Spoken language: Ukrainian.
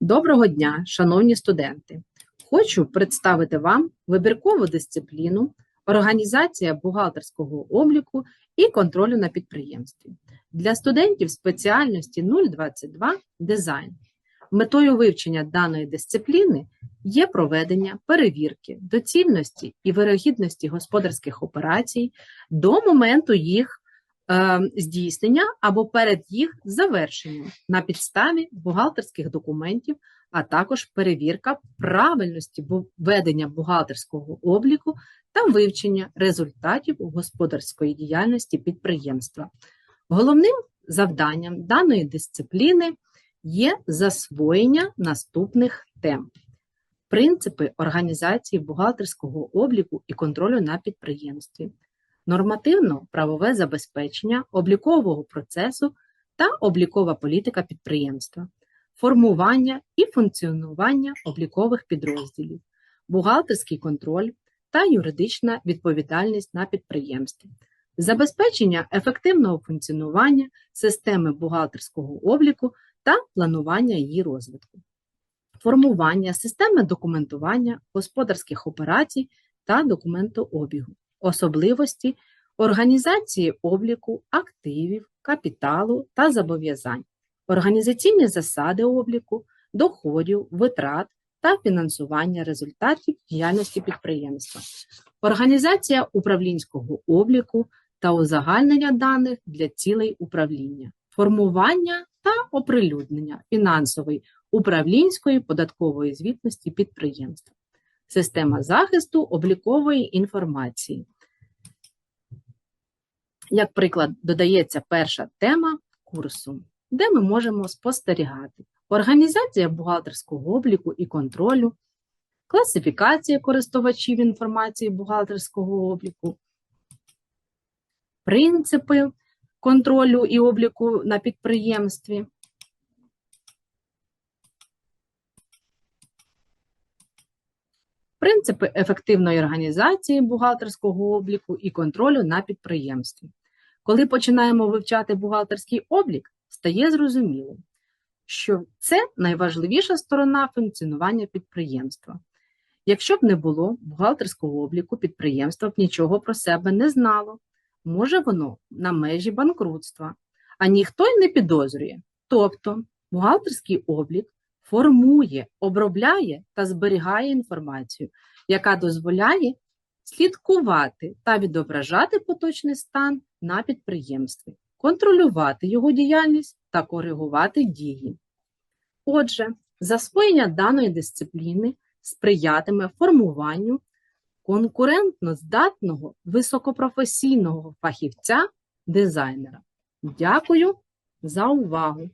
Доброго дня, шановні студенти! Хочу представити вам вибіркову дисципліну Організація бухгалтерського обліку і контролю на підприємстві для студентів спеціальності 022 дизайн. Метою вивчення даної дисципліни є проведення перевірки доцільності і вирогідності господарських операцій до моменту їх здійснення або перед їх завершенням на підставі бухгалтерських документів, а також перевірка правильності ведення бухгалтерського обліку та вивчення результатів господарської діяльності підприємства. Головним завданням даної дисципліни є засвоєння наступних тем. Принципи організації бухгалтерського обліку і контролю на підприємстві, нормативно-правове забезпечення облікового процесу та облікова політика підприємства, формування і функціонування облікових підрозділів, бухгалтерський контроль та юридична відповідальність на підприємстві, забезпечення ефективного функціонування системи бухгалтерського обліку та планування її розвитку, формування системи документування господарських операцій та документообігу, особливості організації обліку активів, капіталу та зобов'язань, організаційні засади обліку, доходів, витрат та фінансування результатів діяльності підприємства, організація управлінського обліку та узагальнення даних для цілей управління, формування та оприлюднення фінансової, управлінської податкової звітності підприємства, система захисту облікової інформації. Як приклад, додається перша тема курсу, де ми можемо спостерігати організація бухгалтерського обліку і контролю, класифікація користувачів інформації бухгалтерського обліку, принципи контролю і обліку на підприємстві. Принципи ефективної організації бухгалтерського обліку і контролю на підприємстві. Коли починаємо вивчати бухгалтерський облік, стає зрозумілим, що це найважливіша сторона функціонування підприємства. Якщо б не було бухгалтерського обліку, підприємство б нічого про себе не знало. Може воно на межі банкрутства, а ніхто й не підозрює. Тобто бухгалтерський облік формує, обробляє та зберігає інформацію, яка дозволяє слідкувати та відображати поточний стан на підприємстві, контролювати його діяльність та коригувати дії. Отже, засвоєння даної дисципліни сприятиме формуванню конкурентно здатного високопрофесійного фахівця дизайнера. Дякую за увагу!